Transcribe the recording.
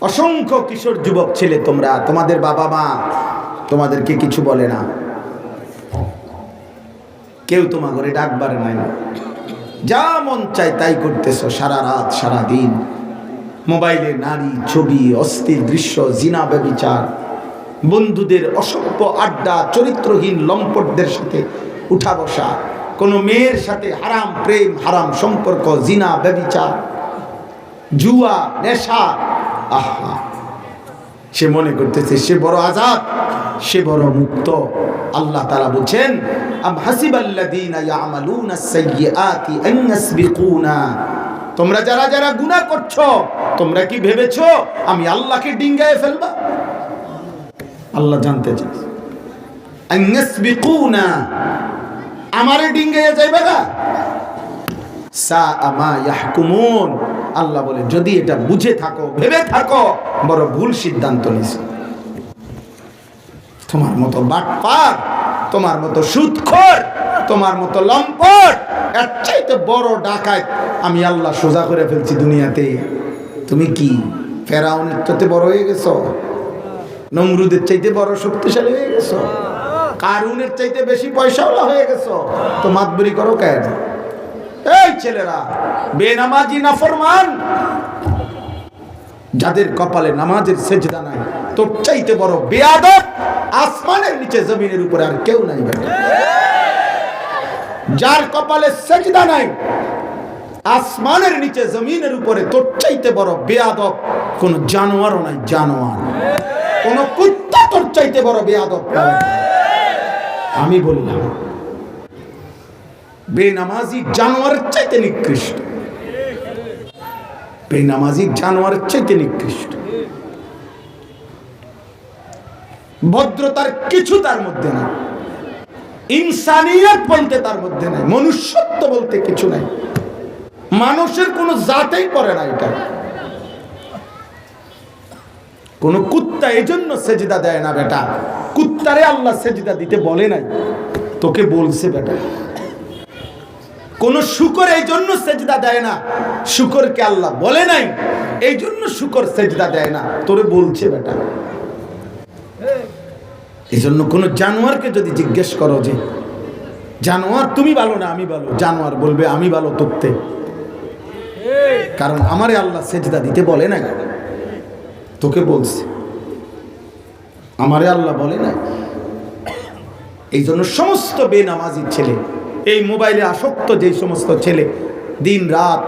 অসংখ্য কিশোর যুবক ছেলে তোমরা, তোমাদের বাবা মা, তোমাদেরকে কিছু বলে না। কেউ তোমার ঘরে ডাকবার নাই। যা মন চাই তাই করতেছ সারা রাত, সারা দিন। মোবাইলে নারী, ছবি, অস্থির দৃশ্য, জিনা ব্যবিচার। বন্ধুদের অসভ্য আড্ডা, চরিত্রহীন লম্পটদের সাথে উঠা বসা। কোনো মেয়ের সাথে হারাম প্রেম, হারাম সম্পর্ক, জিনা ব্যবিচার। জুয়া, নেশা আহা। সে মনে করতেছে, সে বড় আজাদ সে বড় মুক্ত। আল্লাহ তারা বলছেন, আম তোমরা যারা যারা গুনাহ করছ, তোমরা কি ভেবেছো আমি আল্লাহকে ডিঙ্গায় ফেলবা? আল্লাহ জানতে চাই আমারে ডিঙ্গায় যাইবা না সা আমা ইয়াহকুমুন। আল্লাহ বলে, যদি এটা বুঝে থাকো, ভেবে থাকো, বড় ভুল সিদ্ধান্ত নিস তোমার মতো বাটপার, তোমার মতো সুদখোর তোমার মতো লম্পট, এর চাইতে বড় ডাকাত আমি আল্লাহ সোজা করে ফেলছি দুনিয়াতে। তুমি কি ফেরাউনের চাইতে বড় হয়ে গেছো? নমরুদের চাইতে বড় শক্তিশালী হয়ে গেছো? কারুনের চাইতে বেশি পয়সাওয়ালা হয়ে গেছো? তো মাতবরি করো কেন এই ছেলেরা, বেনামাজি নাফরমান, যাদের কপালে নামাজের সেজদা নাই, তোর চাইতে বড় বেয়াদব আসমানের নিচে জমিনের উপরে আর কেউ নাই যার কপালে সেজদা নাই, আসমানের নিচে জমিনের উপরে তোর চাইতে বড় বেয়াদব কোন জানোয়ারও নাই, জানোয়ার। কোন কুত্তা তোর চাইতে বড় বেয়াদব আমি বললাম বেনামাজি জানোয়ারের চাইতে নিকৃষ্ট। বেনামাজি জানোয়ারের চাইতে নিকৃষ্ট। ভদ্রতার কিছু তার মধ্যে নাই। ইনসানিয়ত বলতে তার মধ্যে নাই। মনুষ্যত্ব বলতে কিছু নাই। মানুষের কোনো জাতেই পড়ে না এটা। কোন কুত্তা এই জন্য সেজদা দেয় না বেটা। কুত্তারে আল্লাহ সেজদা দিতে বলে নাই। তোকে বলছে বেটা। কোন শুকর এই জন্য সেজদা দেয় না। শুকরকে আল্লাহ বলে নাই, এই জন্য শুকর সেজদা দেয় না। তোরে বলছে বেটা। এই জন্য কোন জানোয়ারকে যদি জিজ্ঞেস করো যে, জানোয়ার তুমি ভালো না আমি ভালো? জানোয়ার বলবে, আমি ভালো তোরতে। কারণ আমারে আল্লাহ সেজদা দিতে বলে না তোকে বলছে। আমারে আল্লাহ বলে না এই জন্য সমস্ত বেনামাজি ছেলে এই মোবাইলে আসক্ত যেই সমস্ত ছেলে দিন রাত